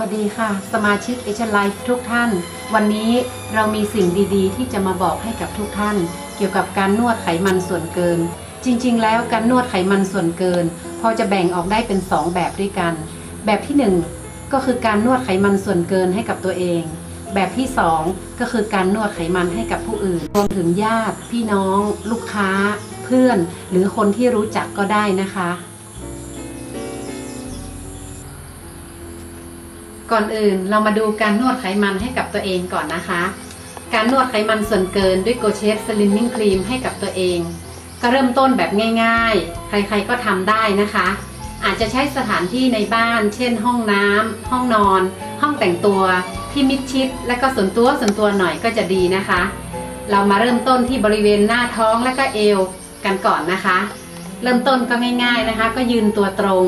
วัสดีค่ะ สมาชิกเอชไลฟ์ทุกท่าน วันนี้เรามีสิ่งดีๆ ที่จะมาบอกให้กับทุกท่าน เกี่ยวกับการนวดไขมันส่วนเกิน จริง ๆ แล้วการนวดไขมันส่วนเกิน พอจะแบ่งออกได้เป็น 2 แบบด้วยกัน แบบที่ 1 ก็คือการนวดไขมันส่วนเกินให้กับตัวเอง แบบที่ 2 ก็คือการนวดไขมันให้กับผู้อื่น รวมถึงญาติ พี่น้อง ลูกค้า เพื่อน หรือคนที่รู้จักก็ได้นะคะ ก่อนอื่นเรามาดูการนวดไขมันให้กับตัวเองก่อนนะคะ การนวดไขมันส่วนเกินด้วยโกเชฟสลิมมิ่งครีมให้กับตัวเอง ก็เริ่มต้นแบบง่าย ๆ ใครๆก็ทำได้นะคะ อาจจะใช้สถานที่ในบ้าน เช่น ห้องน้ำห้องนอน ห้องแต่งตัวที่มิดชิด และก็ส่วนตัวส่วนตัวหน่อยก็จะดีนะคะ เรามาเริ่มต้นที่บริเวณหน้าท้องและก็เอวกันก่อนนะคะ เริ่มต้นก็ง่าย ๆนะคะ ก็ยืนตัวตรง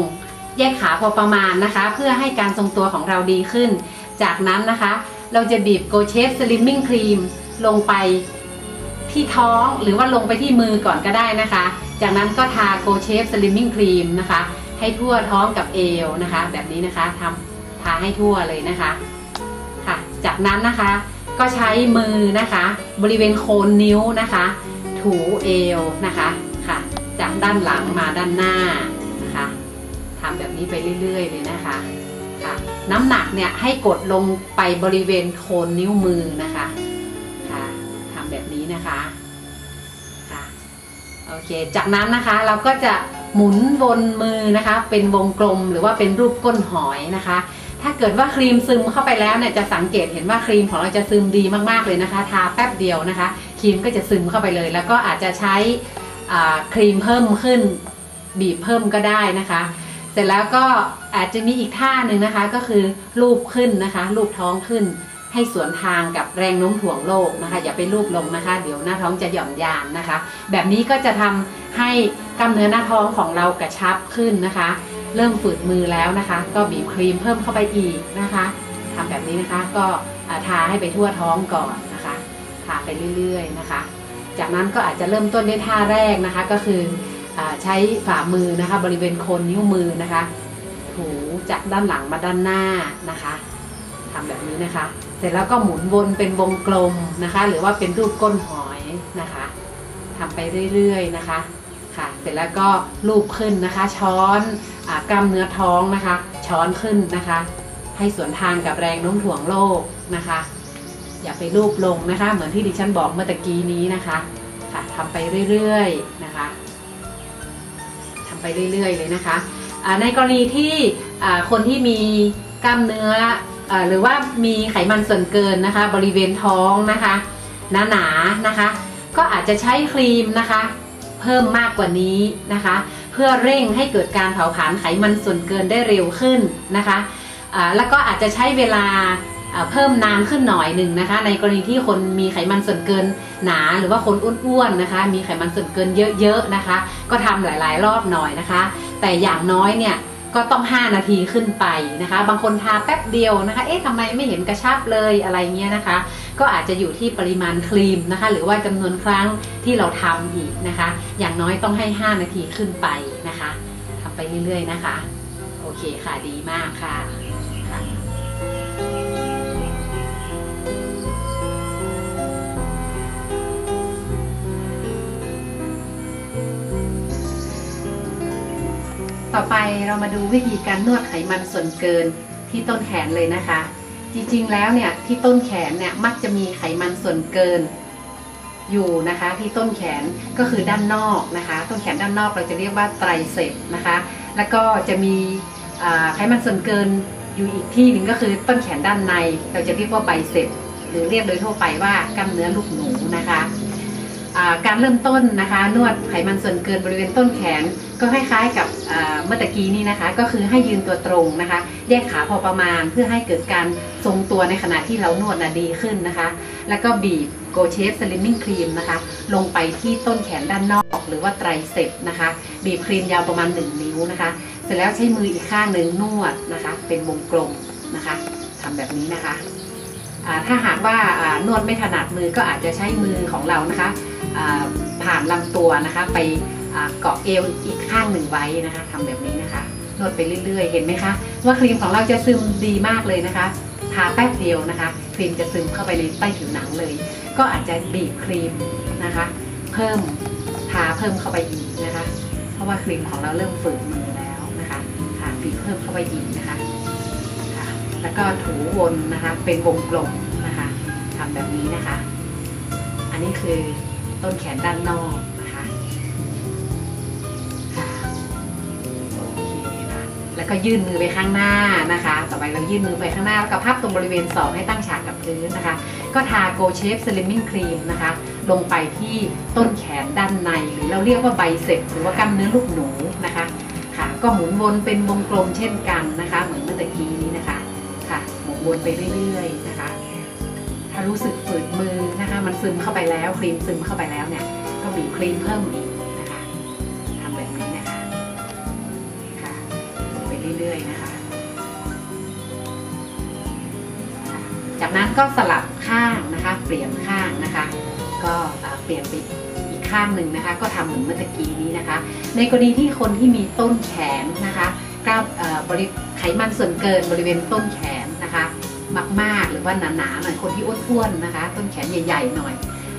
แยกขาพอประมาณนะคะ เพื่อให้การทรงตัวของเราดีขึ้น จากนั้นนะคะ เราจะบีบโกเชฟสลิมมิ่งครีมลงไปที่ท้องหรือว่าลงไปที่มือก่อนก็ได้นะคะ จากนั้นก็ทาโกเชฟสลิมมิ่งครีมนะคะ ให้ทั่วท้องกับเอวนะคะ แบบนี้นะคะทำทาให้ทั่วเลยนะคะค่ะ จากนั้นนะคะก็ใช้มือนะคะ บริเวณโคนนิ้วนะคะ ถูเอวนะคะค่ะ จากด้านหลังมาด้านหน้า ทำแบบนี้ไปเรื่อยๆเลยนะคะค่ะน้ำหนักเนี่ยให้กดลงไปบริเวณโคนนิ้วมือนะคะค่ะทำแบบนี้นะคะค่ะโอเค จากนั้นนะคะเราก็จะหมุนวนมือนะคะ เป็นวงกลมหรือว่าเป็นรูปก้นหอยนะคะ ถ้าเกิดว่าครีมซึมเข้าไปแล้วเนี่ยจะสังเกตเห็นว่าครีมของเราจะซึมดีมากๆเลยนะคะ ทาแป๊บเดียวนะคะ ครีมก็จะซึมเข้าไปเลย แล้วก็อาจจะใช้ครีมเพิ่มขึ้นบีบเพิ่มก็ได้นะคะ สร็จแล้วก็อาจจะมีอีกท่าหนึ่งนะคะ ก็คือลูบขึ้นนะคะลูบท้องขึ้น ให้สวนทางกับแรงโน้มถ่วงโลกนะคะ อย่าไปลูบลงนะคะ เดี๋ยวหน้าท้องจะหย่อนยานนะคะ แบบนี้ก็จะทำให้กล้ามเนื้อหน้าท้องของเรากระชับขึ้นนะคะ เริ่มฝืดมือแล้วนะคะ ก็บีบครีมเพิ่มเข้าไปอีกนะคะทำแบบนี้นะคะก็ทาให้ไปทั่วท้องก่อนนะคะทาไปเรื่อย ๆนะคะ จากนั้นก็อาจจะเริ่มต้นด้วยท่าแรกนะคะ ก็คือ ใช้ฝ่ามือนะคะ บริเวณโคนนิ้วมือนะคะ ถูจากด้านหลังมาด้านหน้านะคะทำแบบนี้นะคะ เสร็จแล้วก็หมุนวนเป็นวงกลมนะคะ หรือว่าเป็นรูปก้นหอยนะคะทำไปเรื่อยๆนะคะค่ะเสร็จแล้วก็ลูบขึ้นนะคะ ช้อนอกล้ามเนื้อท้องนะคะ ช้อนขึ้นนะคะ ให้สวนทางกับแรงโน้มถ่วงโลกนะคะ อย่าไปรูปลงนะคะ เหมือนที่ดิฉันบอกเมื่อตะกี้นี้นะคะ ค่ะทำไปเรื่อยๆนะคะ ไปเรื่อยๆ เลยนะคะในกรณีที่คนที่มีกล้ามเนื้ออหรือว่ามีไขมันส่วนเกินนะคะ บริเวณท้องนะคะหนาๆนะคะ ก็อาจจะใช้ครีมนะคะ เพิ่มมากกว่านี้นะคะ เพื่อเร่งให้เกิดการเผาผลาญไขมันส่วนเกินได้เร็วขึ้นนะคะแล้วก็อาจจะใช้เวลา เพิ่มนานขึ้นหน่อยหนึ่งนะคะ ในกรณีที่คนมีไขมันส่วนเกินหนาหรือว่าคนอ้วนๆนะคะ มีไขมันส่วนเกินเยอะๆนะคะ ก็ทำหลายๆ รอบหน่อยนะคะ แต่อย่างน้อยเนี่ยก็ต้อง 5 นาทีขึ้นไปนะคะ บางคนทาแป๊บเดียวนะคะ เอ๊ะทำไมไม่เห็นกระชับเลยอะไรเงี้ยนะคะ ก็อาจจะอยู่ที่ปริมาณครีมนะคะ หรือว่าจำนวนครั้งที่เราทำอีกนะคะ อย่างน้อยต้องให้ 5 นาทีขึ้นไปนะคะทำไปเรื่อยๆนะคะ โอเคค่ะ ดีมากค่ะ เรามาดูวิธีการนวดไขมันส่วนเกินที่ต้นแขนเลยนะคะ จริงๆแล้วเนี่ยที่ต้นแขนเนี่ยมักจะมีไขมันส่วนเกินอยู่นะคะที่ต้นแขนก็คือด้านนอกนะคะ ต้นแขนด้านนอกเราจะเรียกว่าไตรเสพนะคะ แล้วก็จะมีไขมันส่วนเกินอยู่อีกที่หนึ่งก็คือต้นแขนด้านในเราจะเรียกว่าไบเซปหรือเรียกโดยทั่วไปว่ากล้ามเนื้อลูกหนูนะคะ การเริ่มต้นนะคะ นวดไขมันส่วนเกินบริเวณต้นแขน ก็คล้ายๆกับเมื่อตะกี้นี้นะคะ ก็คือให้ยืนตัวตรงนะคะ แยกขาพอประมาณเพื่อให้เกิดการทรงตัวในขณะที่เรานวดนะดีขึ้นนะคะ แล้วก็บีบโกเชฟสลิมมิ่งครีมนะคะ ลงไปที่ต้นแขนด้านนอก หรือว่าไตรเสพนะคะ บีบครีมยาวประมาณ 1 นิ้วนะคะ เสร็จแล้วใช้มืออีกข้างหนึ่งนวดนะคะ เป็นวงกลมนะคะทำแบบนี้นะคะถ้าหากว่านวดไม่ถนัดมือก็อาจจะใช้มือของเรานะคะผ่านลำตัวนะคะไป เกาะเอวอีกข้างหนึ่งไว้นะคะทำแบบนี้นะคะนวดไปเรื่อย ๆ เห็นไหมคะ ว่าครีมของเราจะซึมดีมากเลยนะคะทาแป๊บเดียวนะคะ ครีมจะซึมเข้าไปในใต้ผิวหนังเลย ก็อาจจะบีบครีมนะคะ เพิ่มทาเพิ่มเข้าไปอีกนะคะ เพราะว่าครีมของเราเริ่มฝืดมือแล้วนะคะทาบีบเพิ่มเข้าไปอีกนะคะค่ะแล้วก็ถูวนนะคะ เป็นวงกลมนะคะทำแบบนี้นะคะ อันนี้คือต้นแขนด้านนอก แล้วก็ยื่นมือไปข้างหน้านะคะ ต่อไปเรายื่นมือไปข้างหน้าแล้วก็พับตรงบริเวณศอกให้ตั้งฉากกับพื้นนะคะ ก็ทาโกเชฟสลิมมิ่งครีมนะคะ ลงไปที่ต้นแขนด้านใน หรือเราเรียกว่าไบเซ็ปหรือว่ากล้ามเนื้อลูกหนูนะคะค่ะ ก็หมุนวนเป็นวงกลมเช่นกันนะคะ เหมือนเมื่อตะกี้นี้นะคะค่ะหมุนวนไปเรื่อยๆนะคะถ้ารู้สึกฝืดมือนะคะ มันซึมเข้าไปแล้วครีมซึมเข้าไปแล้วเนี่ยก็บีบครีมเพิ่มอีก เรื่อยนะคะ จากนั้นก็สลับข้างนะคะ เปลี่ยนข้างนะคะ ก็เปลี่ยนไปอีกข้างหนึ่งนะคะ ก็ทำเหมือนเมื่อกี้นี้นะคะ ในกรณีที่คนที่มีต้นแขนนะคะกล้ามบริไขมันส่วนเกินบริเวณต้นแขนนะคะ มากๆหรือว่าหนาๆหน่อยคนที่อ้วนๆนะคะ ต้นแขนใหญ่ๆหน่อย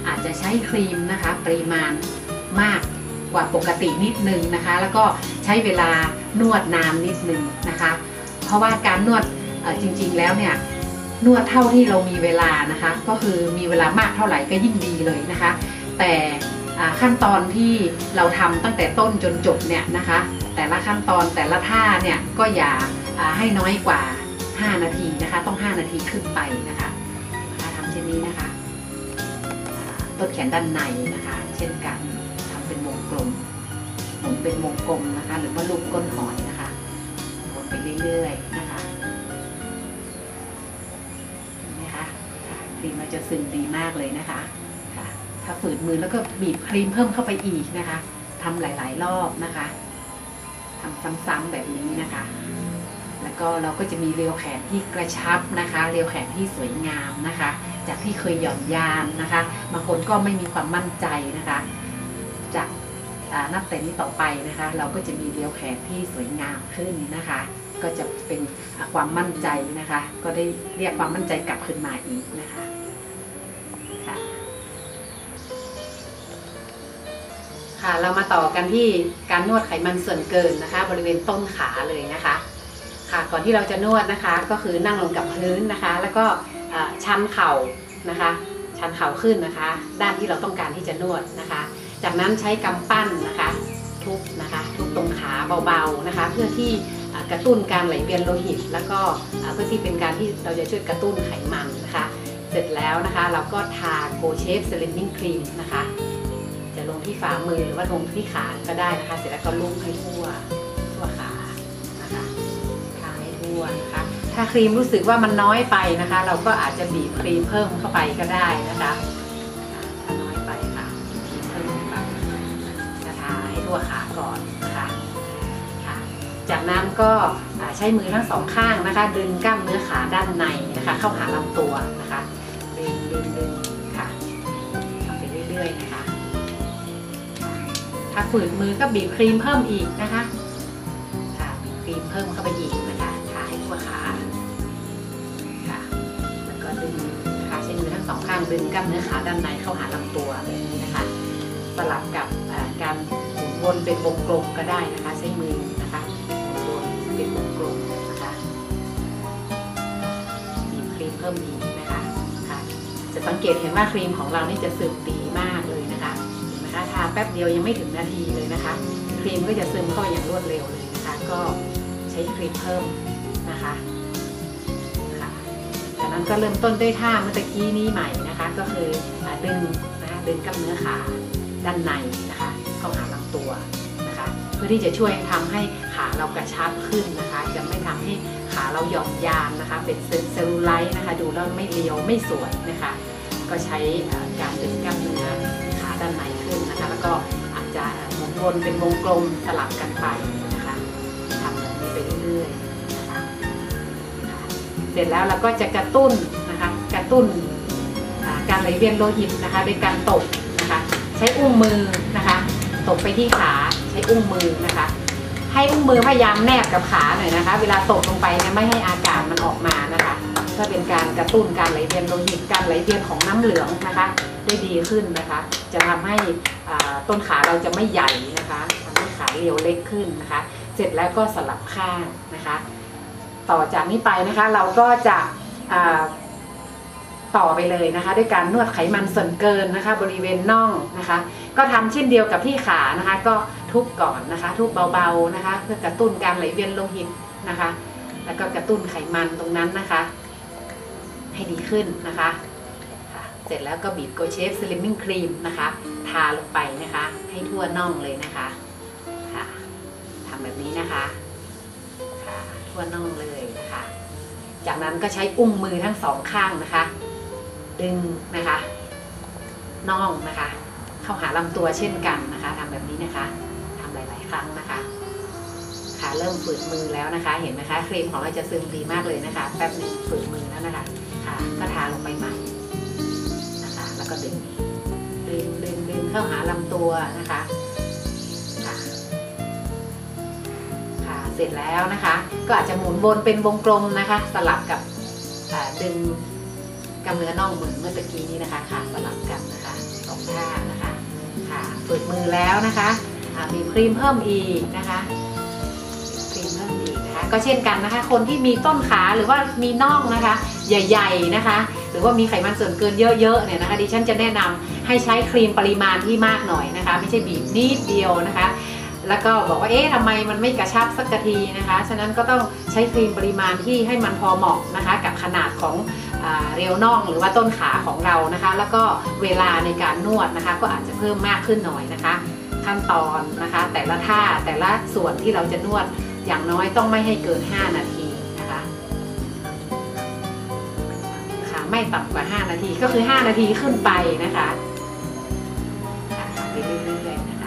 อาจจะใช้ครีมนะคะ ปริมาณมากกว่าปกตินิดนึงนะคะ แล้วก็ใช้เวลานวดนานนิดนึงนะคะ เพราะว่าการนวดจริงๆแล้วเนี่ยนวดเท่าที่เรามีเวลานะคะ ก็คือมีเวลามากเท่าไหร่ก็ยิ่งดีเลยนะคะ แต่ขั้นตอนที่เราทำตั้งแต่ต้นจนจบเนี่ยนะคะ แต่ละขั้นตอนแต่ละท่าเนี่ยก็อย่าให้น้อยกว่า 5 นาทีนะคะ ต้อง 5 นาทีขึ้นไปนะคะถ้าทำเช่นนี้นะคะต้นแขนด้านในนะคะ เช่นกันทำเป็นวงกลม มุนเป็นวงกลมนะคะ หรือว่าลูกก้นหอยนะคะหมุนไปเรื่อยๆนะคะเห็นไหมคะค่ะครีมมันจะซึมดีมากเลยนะคะค่ะถ้าฝืดมือแล้วก็บีบครีมเพิ่มเข้าไปอีกนะคะทำหลาย ๆ รอบนะคะทำซ้ำๆแบบนี้นะคะ แล้วก็เราก็จะมีเรียวแขนที่กระชับนะคะ เรียวแขนที่สวยงามนะคะ จากที่เคยหย่อนยานนะคะบางคนก็ไม่มีความมั่นใจนะคะ นับแต่นี้ต่อไปนะคะ เราก็จะมีเรียวแขนที่สวยงามขึ้นนะคะ ก็จะเป็นความมั่นใจนะคะ ก็ได้เรียกความมั่นใจกลับขึ้นมาอีกนะคะค่ะค่ะเรามาต่อกันที่การนวดไขมันส่วนเกินนะคะ บริเวณต้นขาเลยนะคะ ค่ะก่อนที่เราจะนวดนะคะ ก็คือนั่งลงกับพื้นนะคะ แล้วก็ชันเข่านะคะ ชันเข่าขึ้นนะคะ ด้านที่เราต้องการที่จะนวดนะคะ จากนั้นใช้กำปั้นนะคะทุบนะคะทุบตรงขาเบาๆนะคะ เพื่อที่กระตุ้นการไหลเวียนโลหิต แล้วก็เพื่อที่เป็นการที่เราจะช่วยกระตุ้นไขมันนะคะ เสร็จแล้วนะคะเราก็ทาโกเชฟสลิมมิ่งครีมนะคะ จะลงที่ฝ่ามือหรือว่าลงที่ขาก็ได้นะคะ เสร็จแล้วก็ลุ่มให้ทั่วทั่วขานะคะทาให้ทั่วนะคะ ถ้าครีมรู้สึกว่ามันน้อยไปนะคะ เราก็อาจจะบีบครีมเพิ่มเข้าไปก็ได้นะคะ ทั่วขาก่อนนะคะค่ะจากนั้นก็ใช้มือทั้งสองข้างนะคะ ดึงกล้ามเนื้อขาด้านในนะคะ เข้าหาลำตัวนะคะดึงดึงดึงค่ะทำไปเรื่อยๆนะคะถ้าฝืนมือก็บีบครีมเพิ่มอีกนะคะค่ะบีบครีมเพิ่มเข้าไปอีกนะคะทาให้ทั่วขาค่ะแล้วก็ดึงนะคะใช้มือทั้งสองข้างดึงกล้ามเนื้อขาด้านในเข้าหาลำตัวแบบนี้นะคะ สลับกับการ นวนเป็นวงกลมก็ได้นะคะใช้มือนะคะหมุนเป็นวงกลมนะคะบีบครีมเพิ่มอีนะคะค่ะจะสังเกตเห็นว่าครีมของเรานี่จะซึมดีมากเลยนะคะเห็นไหมคะทาแป๊บเดียวยังไม่ถึงนาทีเลยนะคะ ครีมก็จะซึมเข้าไปอย่างรวดเร็วเลยนะคะ ก็ใช้ครีมเพิ่มนะคะค่ะจากนั้นก็เริ่มต้นด้วยท่าเมื่อกี้นี้ใหม่นะคะ ก็คือดึงนะคะดึงกล้ามเนื้อขา ด้านในนะคะเข้าหาลำตัวนะคะ เพื่อที่จะช่วยทำให้ขาเรากระชับขึ้นนะคะ จะไม่ทำให้ขาเราหย่อนยานนะคะ เป็นเซลลูไลท์นะคะ ดูแล้วไม่เรียวไม่สวยนะคะ ก็ใช้การดึงกล้ามเนื้อขาด้านในขึ้นนะคะ แล้วก็อาจจะหมุนวนเป็นวงกลมสลับกันไปนะคะทำแบบนี้ไปเรื่อยๆนะคะเสร็จแล้วเราก็จะกระตุ้นนะคะ กระตุ้นการไหลเวียนโลหิตนะคะโดยการตบ ใช้อุ้งมือนะคะตบไปที่ขาใช้อุ้งมือนะคะ ให้อุ้งมือพยายามแนบกับขาหน่อยนะคะ เวลาตกลงไปเนี่ยไม่ให้อากาศมันออกมานะคะเพื่อเป็นการกระตุ้นการไหลเวียนโลหิตการไหลเวียนของน้ำเหลืองนะคะ ได้ดีขึ้นนะคะ จะทำให้ต้นขาเราจะไม่ใหญ่นะคะทำให้ขาเรียวเล็กขึ้นนะคะ เสร็จแล้วก็สลับข้างนะคะ ต่อจากนี้ไปนะคะเราก็จะ ต่อไปเลยนะคะ ด้วยการนวดไขมันส่วนเกินนะคะ บริเวณน่องนะคะ ก็ทำเช่นเดียวกับที่ขานะคะ ก็ทุบก่อนนะคะ ทุบเบาๆนะคะ เพื่อกระตุ้นการไหลเวียนโลหิตนะคะ แล้วก็กระตุ้นไขมันตรงนั้นนะคะ ให้ดีขึ้นนะคะค่ะเสร็จแล้วก็บีบโกเชฟสลิมมิ่งครีมนะคะ ทาลงไปนะคะ ให้ทั่วน่องเลยนะคะค่ะทำแบบนี้นะคะค่ะทั่วน่องเลยนะคะ จากนั้นก็ใช้อุ้งมือทั้งสองข้างนะคะ ดึงนะคะน่องนะคะ เข้าหาลำตัวเช่นกันนะคะทำแบบนี้นะคะทำหลาย ๆ ครั้งนะคะค่ะเริ่มฝืดมือแล้วนะคะ เห็นไหมคะครีมของเราจะซึมดีมากเลยนะคะ แป๊บหนึงฝืดมือแล้วนะคะค่ะก็ทาลงไปใหม่นะคะ แล้วก็ดึงดึงดึงดึงเข้าหาลำตัวนะคะเสร็จแล้วนะคะ ก็อาจจะหมุนวนเป็นวงกลมนะคะ สลับกับดึง กำเนื้อน่องเหมือนเมื่อตะกี้นี้นะคะค่ะสลับกันนะคะสองท่านะคะค่ะฝึกมือแล้วนะคะอ่ามีครีมเพิ่มอีกนะคะครีมเพิ่มอีกนะคะ ก็เช่นกันนะคะ คนที่มีต้นขาหรือว่ามีน่องนะคะ ใหญ่ๆนะคะ หรือว่ามีไขมันส่วนเกินเยอะๆเนี่ยนะคะดิฉันจะแนะนำให้ใช้ครีมปริมาณที่มากหน่อยนะคะ ไม่ใช่บีบนิดเดียวนะคะแล้วก็บอกว่าเอ๊ะทำไมมันไม่กระชับสักทีนะคะ ฉะนั้นก็ต้องใช้ครีมปริมาณที่ให้มันพอเหมาะนะคะ กับขนาดของ เรียวน่องหรือว่าต้นขาของเรานะคะ แล้วก็เวลาในการนวดนะคะ ก็อาจจะเพิ่มมากขึ้นหน่อยนะคะ ขั้นตอนนะคะ แต่ละท่าแต่ละส่วนที่เราจะนวดอย่างน้อยต้องไม่ให้เกิน 5 นาทีนะคะค่ะไม่ต่ำกว่า 5 นาทีก็คือ 5 นาทีขึ้นไปนะคะค่ะไปเรื่อยๆนะคะ